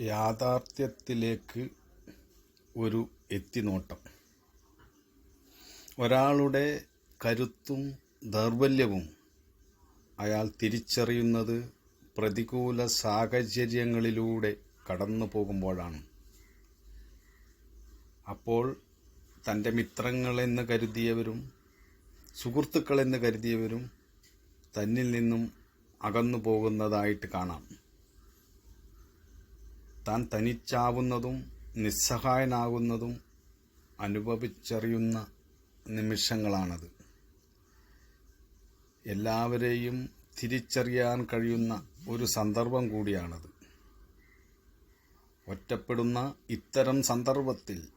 യാഥാർത്ഥ്യത്തിലേക്ക് ഒരു എത്തിനോട്ടം. ഒരാളുടെ കരുത്തും ദൗർബല്യവും അയാൾ തിരിച്ചറിയുന്നത് പ്രതികൂല സാഹചര്യങ്ങളിലൂടെ കടന്നു പോകുമ്പോഴാണ്. അപ്പോൾ തന്റെ മിത്രങ്ങളെന്ന് കരുതിയവരും സുഹൃത്തുക്കളെന്ന് കരുതിയവരും തന്നിൽ നിന്നും അകന്നു പോകുന്നതായിട്ട് കാണാം. താൻ തനിച്ചാവുന്നതും നിസ്സഹായനാകുന്നതും അനുഭവിച്ചറിയുന്ന നിമിഷങ്ങളാണത്. എല്ലാവരെയും തിരിച്ചറിയാൻ കഴിയുന്ന ഒരു സന്ദർഭം കൂടിയാണത്. ഒറ്റപ്പെടുന്ന ഇത്തരം സന്ദർഭത്തിൽ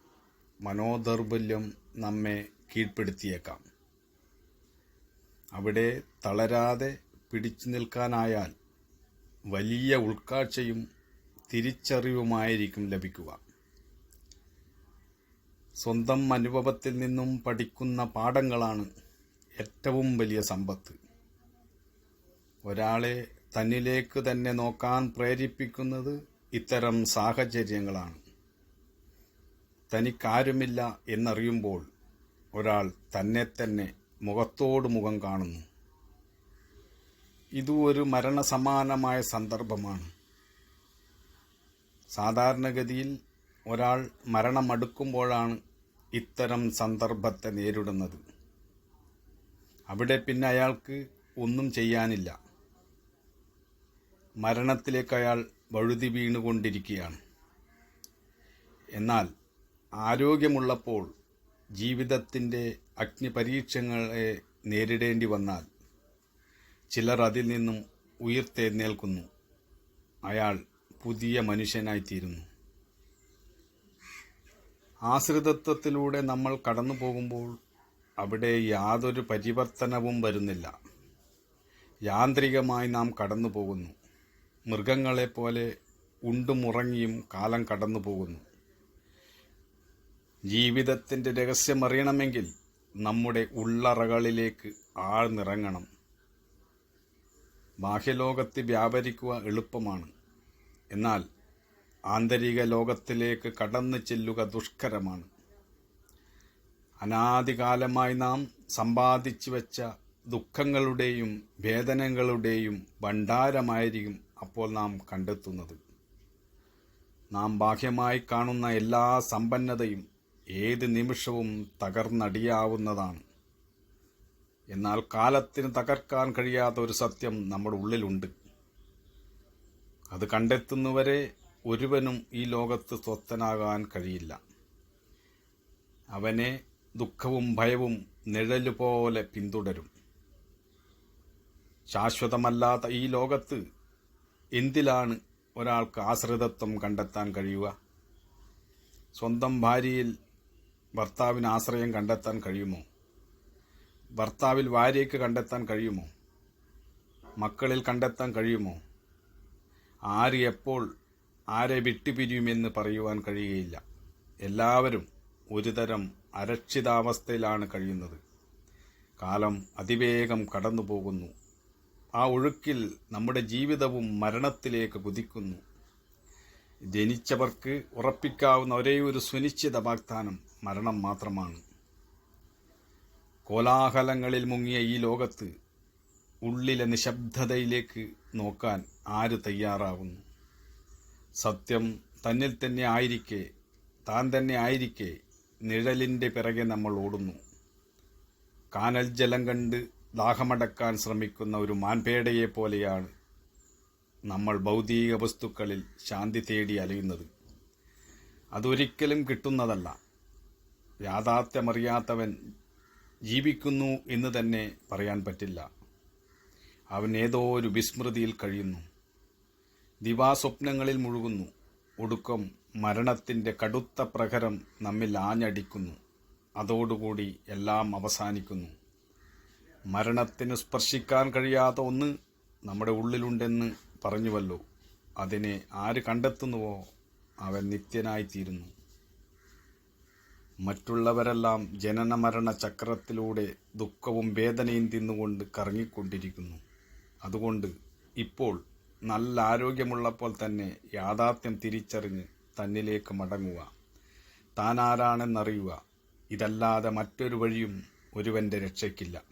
മനോദൗർബല്യം നമ്മെ കീഴ്പ്പെടുത്തിയേക്കാം. അവിടെ തളരാതെ പിടിച്ചു നിൽക്കാനായാൽ വലിയ ഉൾക്കാഴ്ചയും തിരിച്ചറിവുമായിരിക്കും ലഭിക്കുക. സ്വന്തം അനുഭവത്തിൽ നിന്നും പഠിക്കുന്ന പാഠങ്ങളാണ് ഏറ്റവും വലിയ സമ്പത്ത്. ഒരാളെ തന്നിലേക്ക് തന്നെ നോക്കാൻ പ്രേരിപ്പിക്കുന്നത് ഇത്തരം സാഹചര്യങ്ങളാണ്. തനിക്കാരുമില്ല എന്നറിയുമ്പോൾ ഒരാൾ തന്നെ തന്നെ മുഖത്തോട് മുഖം കാണുന്നു. ഇത് ഒരു മരണസമാനമായ സന്ദർഭമാണ്. സാധാരണഗതിയിൽ ഒരാൾ മരണമടുക്കുമ്പോഴാണ് ഇത്തരം സന്ദർഭത്തെ നേരിടുന്നത്. അവിടെ പിന്നെ അയാൾക്ക് ഒന്നും ചെയ്യാനില്ല. മരണത്തിലേക്ക് അയാൾ വഴുതി വീണുകൊണ്ടിരിക്കുകയാണ്. എന്നാൽ ആരോഗ്യമുള്ളപ്പോൾ ജീവിതത്തിന്റെ അഗ്നിപരീക്ഷങ്ങളെ നേരിടേണ്ടി വന്നാൽ ചിലർ അതിൽ നിന്നും ഉയർത്തെഴുന്നേൽക്കുന്നു. അയാൾ പുതിയ മനുഷ്യനായിത്തീരുന്നു. ആശ്രിതത്വത്തിലൂടെ നമ്മൾ കടന്നു പോകുമ്പോൾ അവിടെ യാതൊരു പരിവർത്തനവും വരുന്നില്ല. യാന്ത്രികമായി നാം കടന്നു പോകുന്നു. മൃഗങ്ങളെപ്പോലെ ഉണ്ടുമുറങ്ങിയും കാലം കടന്നു പോകുന്നു. ജീവിതത്തിന്റെ രഹസ്യമറിയണമെങ്കിൽ നമ്മുടെ ഉള്ളറകളിലേക്ക് ആഴ്ന്നിറങ്ങണം. ബാഹ്യലോകത്ത് വ്യാപരിക്കുക എളുപ്പമാണ്. എന്നാൽ ആന്തരിക ലോകത്തിലേക്ക് കടന്നു ചെല്ലുക ദുഷ്കരമാണ്. അനാദികാലമായി നാം സമ്പാദിച്ചു വെച്ച ദുഃഖങ്ങളുടെയും വേദനകളുടെയും ഭണ്ഡാരമായിരിക്കും അപ്പോൾ നാം കണ്ടെത്തുന്നത്. നാം ബാഹ്യമായി കാണുന്ന എല്ലാ സമ്പന്നതയും ഏത് നിമിഷവും തകർന്നടിയാവുന്നതാണ്. എന്നാൽ കാലത്തിന് തകർക്കാൻ കഴിയാത്ത ഒരു സത്യം നമ്മുടെ ഉള്ളിലുണ്ട്. അത് കണ്ടെത്തുന്നവരെ ഒരുവനും ഈ ലോകത്ത് സ്വസ്ഥനാകാൻ കഴിയില്ല. അവനെ ദുഃഖവും ഭയവും നിഴലുപോലെ പിന്തുടരും. ശാശ്വതമല്ലാത്ത ഈ ലോകത്ത് എന്തിലാണ് ഒരാൾക്ക് ആശ്രിതത്വം കണ്ടെത്താൻ കഴിയുക? സ്വന്തം ഭാര്യയിൽ ഭർത്താവിന് ആശ്രയം കണ്ടെത്താൻ കഴിയുമോ? ഭർത്താവിൽ ഭാര്യയ്ക്ക് കണ്ടെത്താൻ കഴിയുമോ? മക്കളിൽ കണ്ടെത്താൻ കഴിയുമോ? ആര് എപ്പോൾ ആരെ വിട്ടുപിരിയുമെന്ന് പറയുവാൻ കഴിയുകയില്ല. എല്ലാവരും ഒരുതരം അരക്ഷിതാവസ്ഥയിലാണ് കഴിയുന്നത്. കാലം അതിവേഗം കടന്നു പോകുന്നു ആ ഒഴുക്കിൽ നമ്മുടെ ജീവിതവും മരണത്തിലേക്ക് കുതിക്കുന്നു. ജനിച്ചവർക്ക് ഉറപ്പിക്കാവുന്ന ഒരേ ഒരു സുനിശ്ചിത വാഗ്ദാനം മരണം മാത്രമാണ്. കോലാഹലങ്ങളിൽ മുങ്ങിയ ഈ ലോകത്ത് ഉള്ളിലെ നിശബ്ദതയിലേക്ക് നോക്കാൻ ആര് തയ്യാറാവുന്നു? സത്യം തന്നിൽ തന്നെ ആയിരിക്കെ താൻ തന്നെ ആയിരിക്കെ നിഴലിന്റെ പിറകെ നമ്മൾ ഓടുന്നു. കാനൽ ജലം കണ്ട് ദാഹമടക്കാൻ ശ്രമിക്കുന്ന ഒരു മാൻപേടയെ പോലെയാണ് നമ്മൾ ഭൗതിക വസ്തുക്കളിൽ ശാന്തി തേടി അലയുന്നത്. അതൊരിക്കലും കിട്ടുന്നതല്ല. യാഥാർത്ഥ്യമറിയാത്തവൻ ജീവിക്കുന്നു എന്ന് തന്നെ പറയാൻ പറ്റില്ല. അവൻ ഏതോ ഒരു വിസ്മൃതിയിൽ കഴിയുന്നു. ദിവാസ്വപ്നങ്ങളിൽ മുഴുകുന്നു. ഒടുക്കം മരണത്തിന്റെ കടുത്ത പ്രഹരം നമ്മിൽ ആഞ്ഞടിക്കുന്നു. അതോടുകൂടി എല്ലാം അവസാനിക്കുന്നു. മരണത്തിന് സ്പർശിക്കാൻ കഴിയാത്ത ഒന്ന് നമ്മുടെ ഉള്ളിലുണ്ടെന്ന് പറഞ്ഞുവല്ലോ. അതിനെ ആര് കണ്ടെത്തുന്നുവോ അവൻ നിത്യനായിത്തീരുന്നു. മറ്റുള്ളവരെല്ലാം ജനനമരണ ചക്രത്തിലൂടെ ദുഃഖവും വേദനയും തിന്നുകൊണ്ട് കറങ്ങിക്കൊണ്ടിരിക്കുന്നു. അതുകൊണ്ട് ഇപ്പോൾ നല്ല ആരോഗ്യമുള്ളപ്പോൾ തന്നെ യാഥാർത്ഥ്യം തിരിച്ചറിഞ്ഞ് തന്നിലേക്ക് മടങ്ങുക. താനാരാണെന്നറിയുക. ഇതല്ലാതെ മറ്റൊരു വഴിയും ഒരുവന്റെ രക്ഷയ്ക്കില്ല.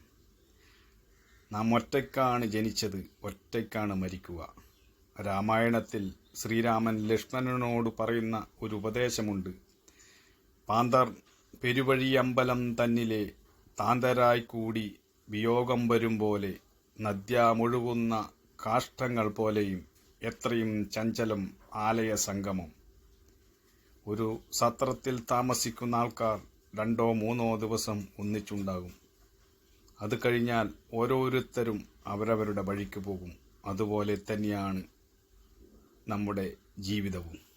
നാം ഒറ്റയ്ക്കാണ് ജനിച്ചത് ഒറ്റയ്ക്കാണ് മരിക്കുക. രാമായണത്തിൽ ശ്രീരാമൻ ലക്ഷ്മണനോട് പറയുന്ന ഒരു ഉപദേശമുണ്ട്. പാന്തർ പെരുവഴിയമ്പലം തന്നിലെ താന്തരായി കൂടി വിയോഗം വരും പോലെ നദ്യാമൊഴുകുന്ന കാഷ്ടങ്ങൾ പോലെയും എത്രയും ചഞ്ചലം ആലയ സംഗമം. ഒരു സത്രത്തിൽ താമസിക്കുന്ന ആൾക്കാർ രണ്ടോ മൂന്നോ ദിവസം ഒന്നിച്ചുണ്ടാകും. അത് കഴിഞ്ഞാൽ ഓരോരുത്തരും അവരവരുടെ വഴിക്ക് പോകും. അതുപോലെ തന്നെയാണ് നമ്മുടെ ജീവിതവും.